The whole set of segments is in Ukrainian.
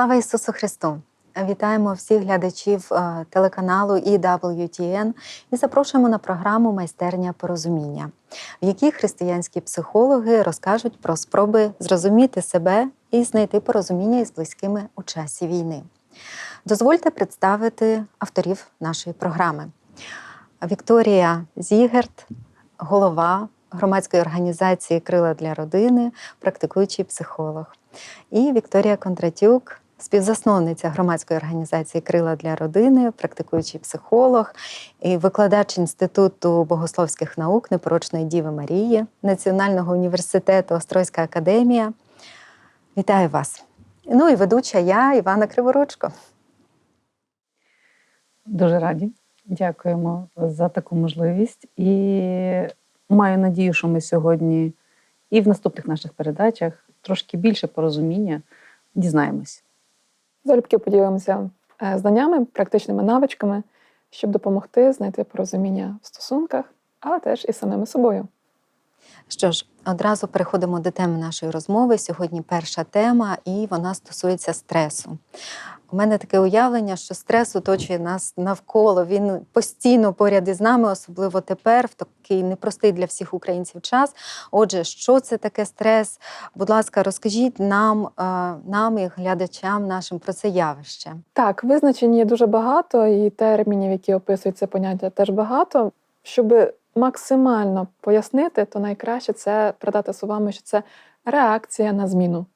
Слава Ісусу Христу! Вітаємо всіх глядачів е, телеканалу EWTN і запрошуємо на програму Майстерня порозуміння, в якій християнські психологи розкажуть про спроби зрозуміти себе і знайти порозуміння із близькими у часі війни. Дозвольте представити авторів нашої програми. Вікторія Зігерт, голова громадської організації Крила для родини, практикуючий психолог. І Вікторія Кондратюк, співзасновниця громадської організації Крила для родини, практикуючий психолог і викладач Інституту богословських наук Непорочної Діви Марії, Національного університету Острозька академія. Вітаю вас! Ну і ведуча я, Івана Криворучко. Дуже раді. Дякуємо за таку можливість. І маю надію, що ми сьогодні і в наступних наших передачах трошки більше порозуміння дізнаємось. Залюбки поділимося е, знаннями, практичними навичками, щоб допомогти знайти порозуміння в стосунках, але теж і самими собою. Що ж, одразу переходимо до теми нашої розмови. Сьогодні перша тема, і вона стосується стресу. У мене таке уявлення, що стрес оточує нас навколо. Він постійно поряд із нами, особливо тепер, в такий непростий для всіх українців час. Отже, що це таке стрес? Будь ласка, розкажіть нам, е, нам і глядачам нашим про це явище. Так, визначень є дуже багато, і термінів, які описують це поняття, теж багато. Щоб максимально пояснити, то найкраще це передати словами, що це реакція на зміну.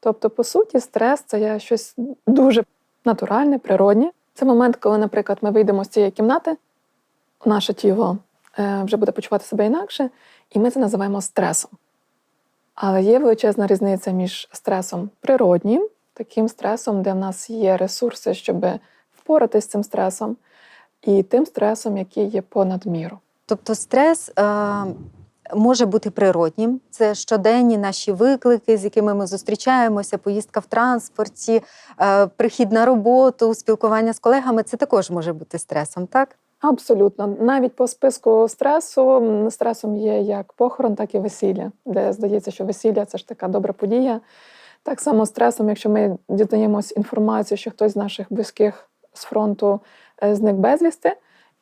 Тобто, по суті, стрес це є щось дуже натуральне, природнє. Це момент, коли, наприклад, ми вийдемо з цієї кімнати, наше тіло е, вже буде почувати себе інакше, і ми це називаємо стресом. Але є величезна різниця між стресом природнім, таким стресом, де в нас є ресурси, щоб впоратися з цим стресом, і тим стресом, який є понад міру. Тобто стрес е, може бути природнім. Це щоденні наші виклики, з якими ми зустрічаємося, поїздка в транспорті, е, прихід на роботу, спілкування з колегами. Це також може бути стресом, так? Абсолютно. Навіть по списку стресу стресом є як похорон, так і весілля, де здається, що весілля це ж така добра подія. Так само стресом, якщо ми дізнаємось інформацію, що хтось з наших близьких з фронту е, зник безвісти,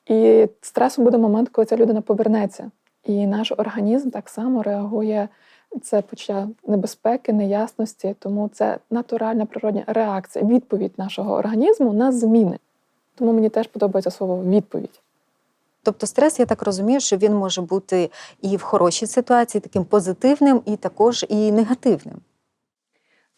і стресом буде момент, коли ця людина повернеться. І наш організм так само реагує. Це почуття небезпеки, неясності, тому це натуральна природня реакція, відповідь нашого організму на зміни. Тому мені теж подобається слово відповідь. Тобто стрес, я так розумію, що він може бути і в хорошій ситуації, таким позитивним, і також і негативним.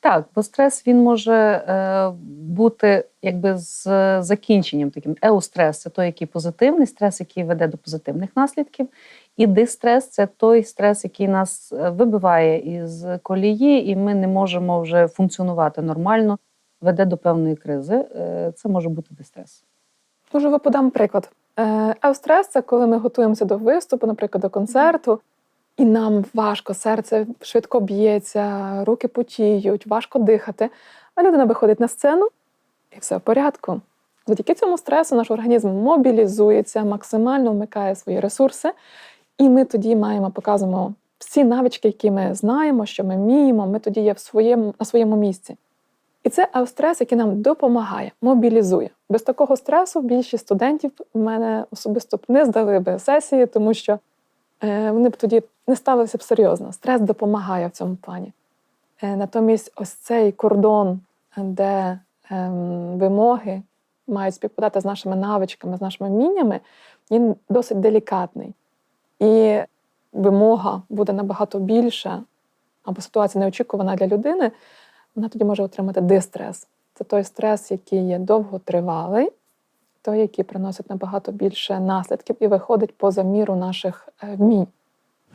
Так, бо стрес він може е, бути якби з закінченням таким. Еустрес це той, який позитивний, стрес, який веде до позитивних наслідків. І дистрес це той стрес, який нас е, вибиває із колії, і ми не можемо вже функціонувати нормально, веде до певної кризи. Е, це може бути дистрес. Можу ви подам приклад. Е, Еустрес це коли ми готуємося до виступу, наприклад, до концерту, і нам важко, серце швидко б'ється, руки потіють, важко дихати. А людина виходить на сцену і все в порядку. Завдяки цьому стресу наш організм мобілізується, максимально вмикає свої ресурси, і ми тоді маємо показуємо всі навички, які ми знаємо, що ми вміємо, ми тоді є в своєму, на своєму місці. І це еустрес, який нам допомагає, мобілізує. Без такого стресу більшість студентів в мене особисто б не здали би сесії, тому що е, вони б тоді не ставилися б серйозно. Стрес допомагає в цьому плані. Е, натомість, ось цей кордон, де ем, вимоги мають співпадати з нашими навичками, з нашими вміннями, він досить делікатний. І вимога буде набагато більша, або ситуація неочікувана для людини, вона тоді може отримати дистрес. Це той стрес, який є довготривалий, той, який приносить набагато більше наслідків і виходить поза міру наших е, вмінь.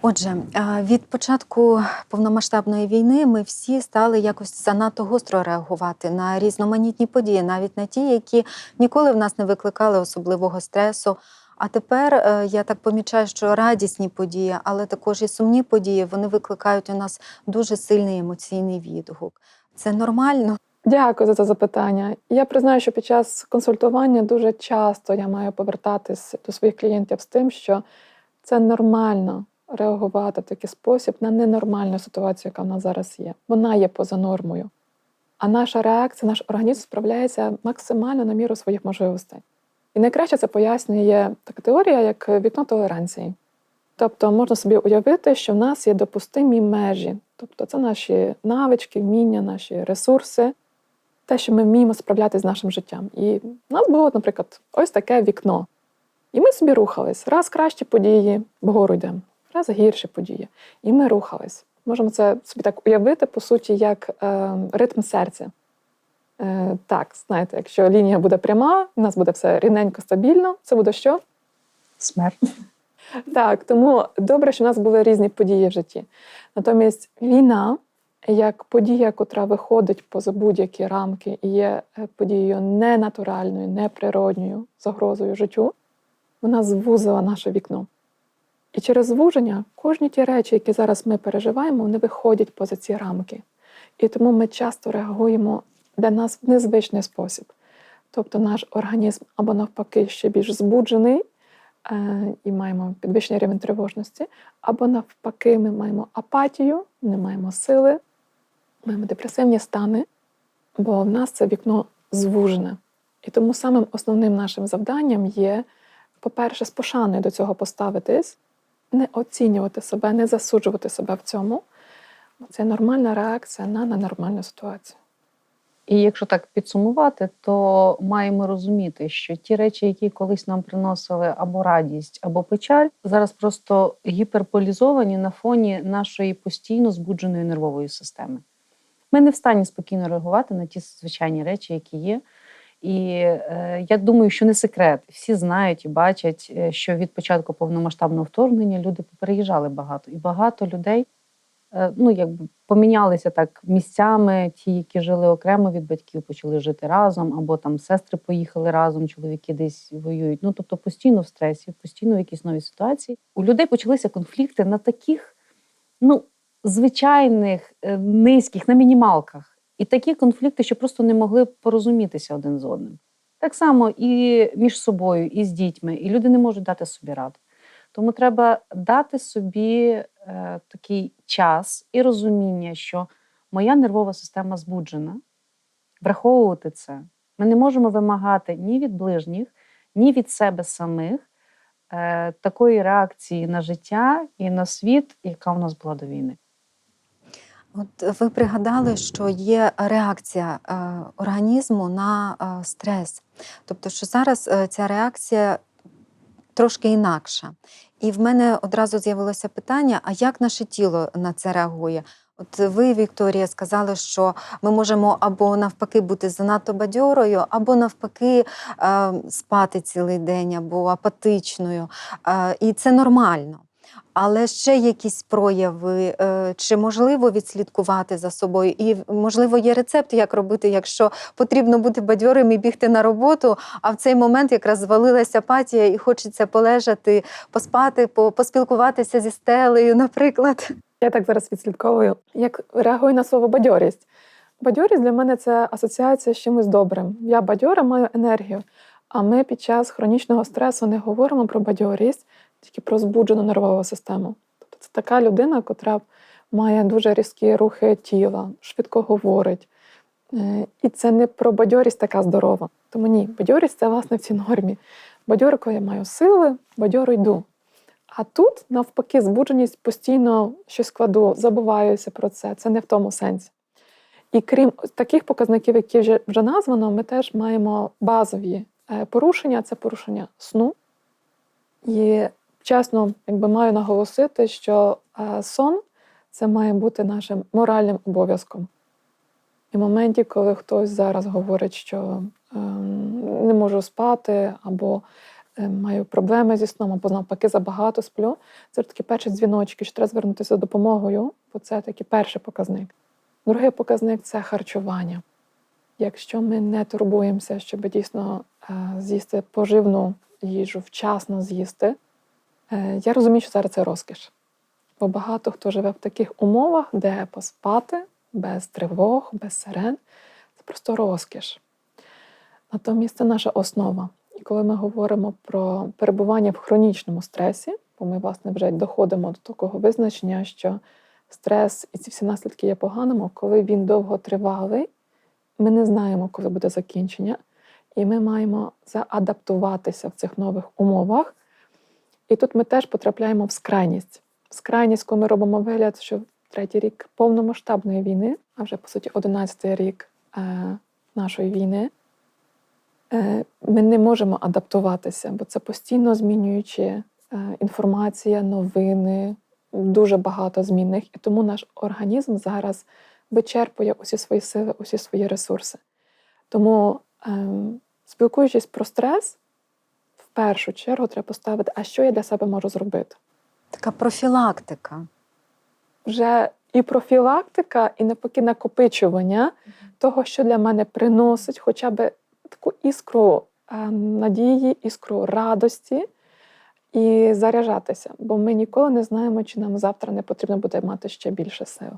Отже, від початку повномасштабної війни ми всі стали якось занадто гостро реагувати на різноманітні події, навіть на ті, які ніколи в нас не викликали особливого стресу. А тепер е, я так помічаю, що радісні події, але також і сумні події, вони викликають у нас дуже сильний емоційний відгук. Це нормально. Дякую за це запитання. Я признаю, що під час консультування дуже часто я маю повертатись до своїх клієнтів з тим, що це нормально реагувати в такий спосіб на ненормальну ситуацію, яка в нас зараз є. Вона є поза нормою. а наша реакція, наш організм справляється максимально на міру своїх можливостей. І найкраще це пояснює така теорія, як вікно толеранції. Тобто можна собі уявити, що в нас є допустимі межі, тобто це наші навички, вміння, наші ресурси, те, що ми вміємо справлятися з нашим життям. І в нас було, наприклад, ось таке вікно. І ми собі рухались. Раз кращі події, вгору йдемо, раз гірші події. І ми рухались. Можемо це собі так уявити, по суті, як е, ритм серця. Е, так, знаєте, якщо лінія буде пряма, у нас буде все рівненько, стабільно, це буде що? Смерть. Так, тому добре, що в нас були різні події в житті. Натомість війна, як подія, котра виходить поза будь-які рамки і є е, подією ненатуральною, неприродньою загрозою життю, вона звузила наше вікно. І через звуження кожні ті речі, які зараз ми переживаємо, вони виходять поза ці рамки. І тому ми часто реагуємо для нас в незвичний спосіб. Тобто наш організм або навпаки ще більш збуджений, е, і маємо підвищений рівень тривожності, або навпаки, ми маємо апатію, не маємо сили, маємо депресивні стани, бо в нас це вікно звужене. І тому самим основним нашим завданням є, по-перше, з пошаною до цього поставитись, не оцінювати себе, не засуджувати себе в цьому. Це нормальна реакція на ненормальну ситуацію. І якщо так підсумувати, то маємо розуміти, що ті речі, які колись нам приносили або радість, або печаль, зараз просто гіперполізовані на фоні нашої постійно збудженої нервової системи. Ми не в стані спокійно реагувати на ті звичайні речі, які є. І е, я думаю, що не секрет. Всі знають і бачать, е, що від початку повномасштабного вторгнення люди попереїжджали багато, і багато людей ну, якби помінялися так місцями. Ті, які жили окремо від батьків, почали жити разом, або там сестри поїхали разом, чоловіки десь воюють. Ну тобто постійно в стресі, постійно в якійсь новій ситуації. У людей почалися конфлікти на таких, ну, звичайних, е, низьких, на мінімалках. І такі конфлікти, що просто не могли порозумітися один з одним. Так само і між собою, і з дітьми, і люди не можуть дати собі ради. Тому треба дати собі е, такий час і розуміння, що моя нервова система збуджена, враховувати це. Ми не можемо вимагати ні від ближніх, ні від себе самих е, такої реакції на життя і на світ, яка в нас була до війни. От ви пригадали, що є реакція е, організму на е, стрес. Тобто, що зараз ця реакція трошки інакша. І в мене одразу з'явилося питання: а як наше тіло на це реагує? От ви, Вікторія, сказали, що ми можемо або навпаки бути занадто бадьорою, або навпаки е, спати цілий день, або апатичною. Е, і це нормально. Але ще якісь прояви, е, чи можливо відслідкувати за собою? І можливо є рецепт, як робити, якщо потрібно бути бадьорим і бігти на роботу, а в цей момент якраз звалилася апатія і хочеться полежати, поспати, поспілкуватися зі стелею, наприклад. Я так зараз відслідковую, як реагую на слово бадьорість. Бадьорість для мене це асоціація з чимось добрим. Я бадьора маю енергію. А ми під час хронічного стресу не говоримо про бадьорість, тільки про збуджену нервову систему. Тобто це така людина, котра має дуже різкі рухи тіла, швидко говорить. Е, І це не про бадьорість така здорова. Тому ні, бадьорість це власне в цій нормі. Бадьоро, коли я маю сили, бадьоро йду. А тут, навпаки, збудженість постійно щось кладу, забуваюся про це. Це не в тому сенсі. І крім таких показників, які вже, вже названо, ми теж маємо базові е, порушення це порушення сну. І чесно, якби маю наголосити, що е, сон це має бути нашим моральним обов'язком. І в моменті, коли хтось зараз говорить, що ем, не можу спати, або е, маю проблеми зі сном, або навпаки забагато сплю, це такі перші дзвіночки, що треба звернутися за допомогою, бо це такий перший показник. Другий показник це харчування. Якщо ми не турбуємося, щоб дійсно е, з'їсти поживну їжу, вчасно з'їсти, я розумію, що зараз це розкіш. Бо багато хто живе в таких умовах, де поспати без тривог, без сирен це просто розкіш. Натомість це наша основа. І коли ми говоримо про перебування в хронічному стресі, бо ми, власне, вже доходимо до такого визначення, що стрес і ці всі наслідки є поганими, коли він довготривалий ми не знаємо, коли буде закінчення, і ми маємо заадаптуватися в цих нових умовах. І тут ми теж потрапляємо в скрайність. В скрайність, коли ми робимо вигляд, що третій рік повномасштабної війни, а вже по суті, одинадцятий рік е, нашої війни, е, ми не можемо адаптуватися, бо це постійно змінюючи е, інформація, новини, дуже багато змінних, і тому наш організм зараз вичерпує усі свої сили, усі свої ресурси. Тому, ем, спілкуючись про стрес, першу чергу треба поставити, а що я для себе можу зробити. Така профілактика. Вже і профілактика, і навпаки накопичування того, що для мене приносить хоча б таку іскру е, надії, іскру радості і заряджатися. Бо ми ніколи не знаємо, чи нам завтра не потрібно буде мати ще більше сил.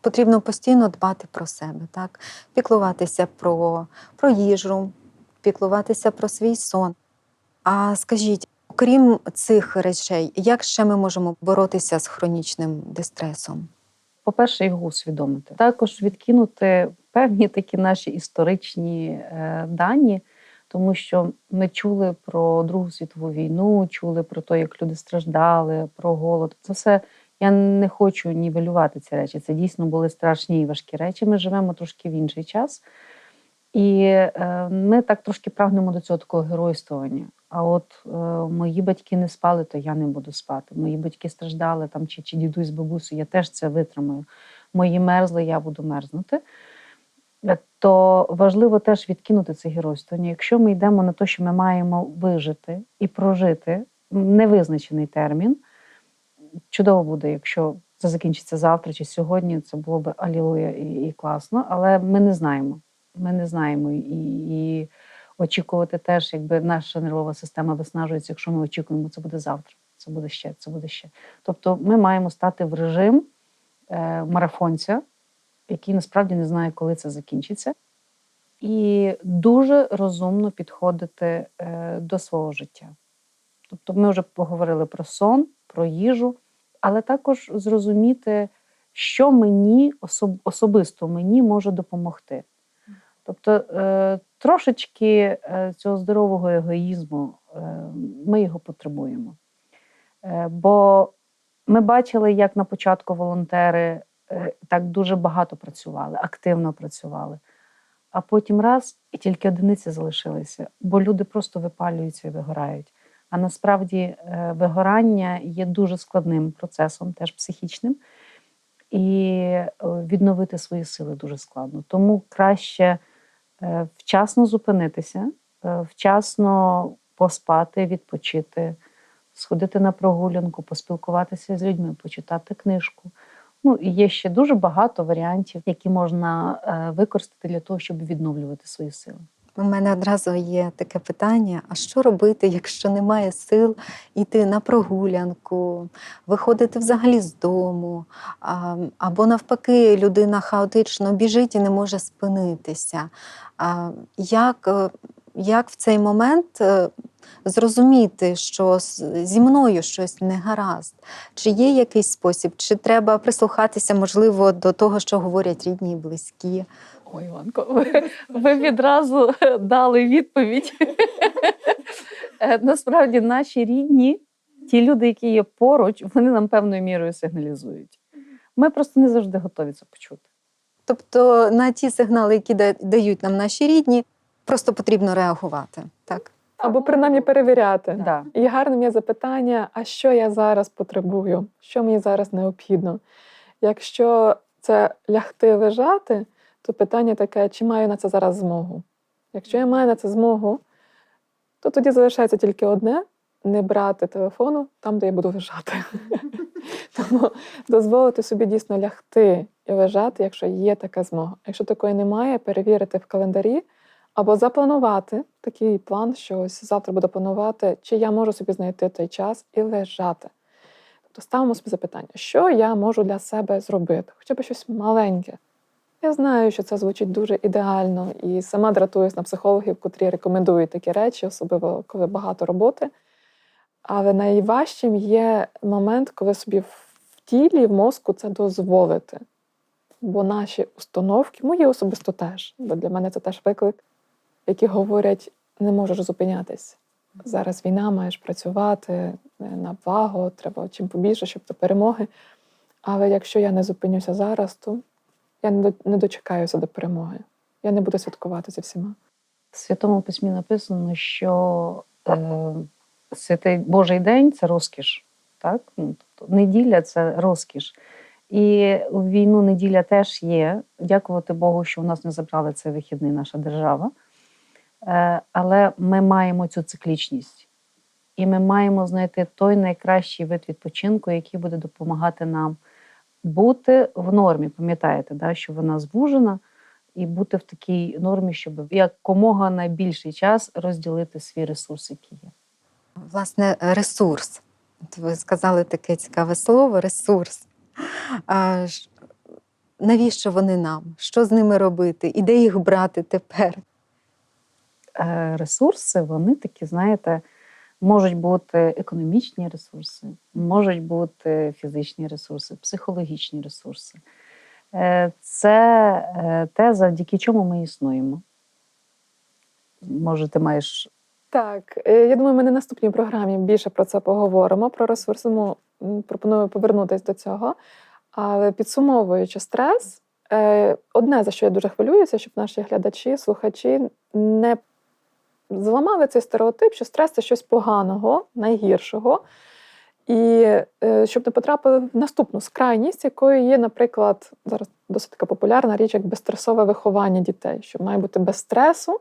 Потрібно постійно дбати про себе, так? піклуватися про, про їжу, піклуватися про свій сон. А скажіть, окрім цих речей, як ще ми можемо боротися з хронічним дистресом? По-перше, його усвідомити. Також відкинути певні такі наші історичні е, дані, тому що ми чули про Другу світову війну, чули про те, як люди страждали, про голод. Це все я не хочу нівелювати ці речі. Це дійсно були страшні і важкі речі. Ми живемо трошки в інший час. І е, ми так трошки прагнемо до цього такого геройствування. А от е, мої батьки не спали, то я не буду спати. Мої батьки страждали там, чи, чи дідусь з бабусею, я теж це витримаю. Мої мерзли, я буду мерзнути. Е, То важливо теж відкинути це геройствування. Якщо ми йдемо на те, що ми маємо вижити і прожити невизначений термін, чудово буде, якщо це закінчиться завтра чи сьогодні, це було б алілуя і, і класно, але ми не знаємо. Ми не знаємо і, і очікувати теж, якби наша нервова система виснажується, якщо ми очікуємо, це буде завтра, це буде ще, це буде ще. Тобто ми маємо стати в режим е, марафонця, який насправді не знає, коли це закінчиться, і дуже розумно підходити е, до свого життя. Тобто, ми вже поговорили про сон, про їжу, але також зрозуміти, що мені особисто мені може допомогти. Тобто е, трошечки е, цього здорового егоїзму е, ми його потребуємо. Бо ми бачили, як на початку волонтери так дуже багато працювали, активно працювали. А потім раз і тільки одиниці залишилися, бо люди просто випалюються і вигорають. А насправді вигорання є дуже складним процесом, теж психічним, і відновити свої сили дуже складно. Тому краще вчасно зупинитися, е, вчасно поспати, відпочити, сходити на прогулянку, поспілкуватися з людьми, почитати книжку. Ну і є ще дуже багато варіантів, які можна е, використати для того, щоб відновлювати свої сили. У мене одразу є таке питання: а що робити, якщо немає сил йти на прогулянку, виходити взагалі з дому, або навпаки, людина хаотично біжить і не може спинитися. Як, е, як в цей момент е, зрозуміти, що зі мною щось не гаразд? Чи є якийсь спосіб, чи треба прислухатися, можливо, до того, що говорять рідні і близькі? Ой, Іванко, ви, ви відразу дали відповідь. Е, Насправді, наші рідні, ті люди, які є поруч, вони нам певною мірою сигналізують. Ми просто не завжди готові це почути. Тобто на ті сигнали, які дають нам наші рідні, просто потрібно реагувати. Так? Або принаймні перевіряти. Да. І гарним є запитання: а що я зараз потребую? Що мені зараз необхідно? Якщо це лягти лежати, то питання таке: чи маю на це зараз змогу? Якщо я маю на це змогу, то тоді залишається тільки одне не брати телефону там, де я буду лежати. Тому дозволити собі дійсно лягти і лежати, якщо є така змога. Якщо такої немає, перевірити в календарі або запланувати такий план, що ось завтра буду планувати, чи я можу собі знайти той час і лежати. Тобто ставимо собі запитання, що я можу для себе зробити, хоча б щось маленьке. Я знаю, що це звучить дуже ідеально, і сама дратуюсь на психологів, котрі рекомендують такі речі, особливо коли багато роботи. Але найважчим є момент, коли собі в тілі, в мозку це дозволити. бо наші установки, мої особисто теж, бо для мене це теж виклик, які говорять, не можеш зупинятись. Зараз війна, маєш працювати е, на благо, треба чим побільше, щоб до перемоги. Але якщо я не зупинюся зараз, то я не дочекаюся до перемоги. Я не буду святкувати зі всіма. В Святому письмі написано, що е, святий Божий день це розкіш. Так? Ну, тобто, неділя це розкіш. І у війну неділя теж є. Дякувати Богу, що у нас не забрали цей вихідний наша держава. Е, але ми маємо цю циклічність. І ми маємо знайти той найкращий вид відпочинку, який буде допомагати нам бути в нормі. Пам'ятаєте, да, що вона звужена, і бути в такій нормі, щоб якомога найбільший час розділити свій ресурс, який є. Власне, ресурс. От ви сказали таке цікаве слово ресурс. А, навіщо вони нам? Що з ними робити? І де їх брати тепер? Е, Ресурси, вони такі, знаєте, можуть бути економічні ресурси, можуть бути фізичні ресурси, психологічні ресурси. Е, Це е, те, завдяки чому ми існуємо. Може, ти маєш Так, е, я думаю, ми на наступній програмі більше про це поговоримо. Про ресурси тому пропоную повернутися до цього. Але підсумовуючи стрес, одне за що я дуже хвилююся, щоб наші глядачі, слухачі не зламали цей стереотип, що стрес це щось поганого, найгіршого. І е, щоб не потрапили в наступну скрайність, якою є, наприклад, зараз досить така популярна річ, як безстресове виховання дітей, що має бути без стресу,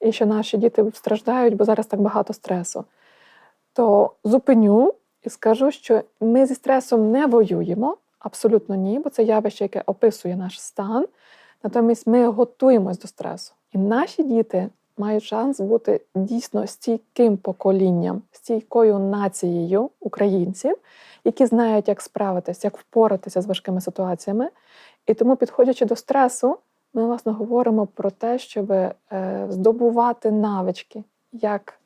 і що наші діти страждають, бо зараз так багато стресу. То зупиню і скажу, що ми зі стресом не воюємо, абсолютно ні, бо це явище, яке описує наш стан. Натомість ми готуємось до стресу. І наші діти мають шанс бути дійсно стійким поколінням, стійкою нацією українців, які знають, як справитися, як впоратися з важкими ситуаціями. І тому, підходячи до стресу, ми власне говоримо про те, щоб е, здобувати навички, як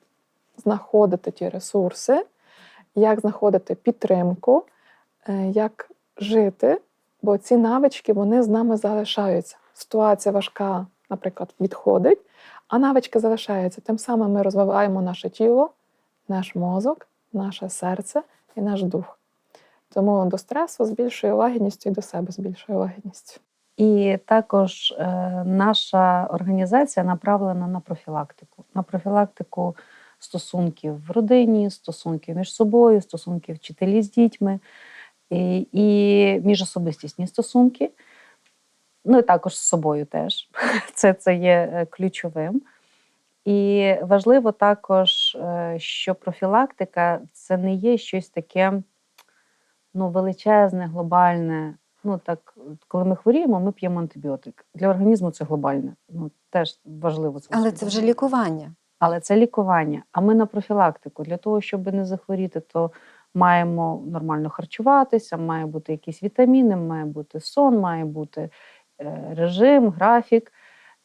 знаходити ті ресурси, як знаходити підтримку, е, як жити, бо ці навички вони з нами залишаються. Ситуація важка, наприклад, відходить, а навички залишаються. Тим самим ми розвиваємо наше тіло, наш мозок, наше серце і наш дух. Тому до стресу з більшою лагідністю і до себе з більшою лагідністю. І також е, наша організація направлена на профілактику, на профілактику стосунків в родині, стосунків між собою, стосунків вчителі з дітьми і, і міжособистісні стосунки. Ну і також з собою теж. Це, це є е, ключовим. І важливо також, е, що профілактика це не є щось таке ну, величезне, глобальне. Ну так, коли ми хворіємо, ми п'ємо антибіотик. Для організму це глобальне. Ну теж важливо це. Але це вже лікування. Але це лікування. А ми на профілактику. Для того, щоб не захворіти, то маємо нормально харчуватися, має бути якісь вітаміни, має бути сон, має бути режим, графік.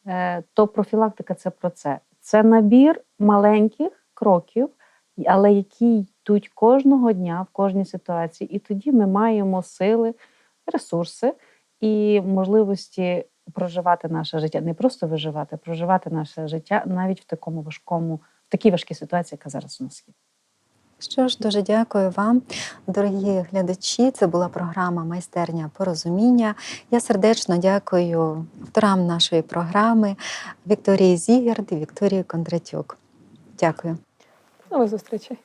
Е, То профілактика це про це. Це набір маленьких кроків, але які йдуть кожного дня в кожній ситуації. І тоді ми маємо сили, ресурси і можливості проживати наше життя, не просто виживати, а проживати наше життя навіть в такому важкому, в такій важкій ситуації, яка зараз у нас є. Що ж, дуже дякую вам, дорогі глядачі. Це була програма Майстерня порозуміння. Я сердечно дякую авторам нашої програми Вікторії Зігерд і Вікторії Кондратюк. Дякую. Нових зустрічей.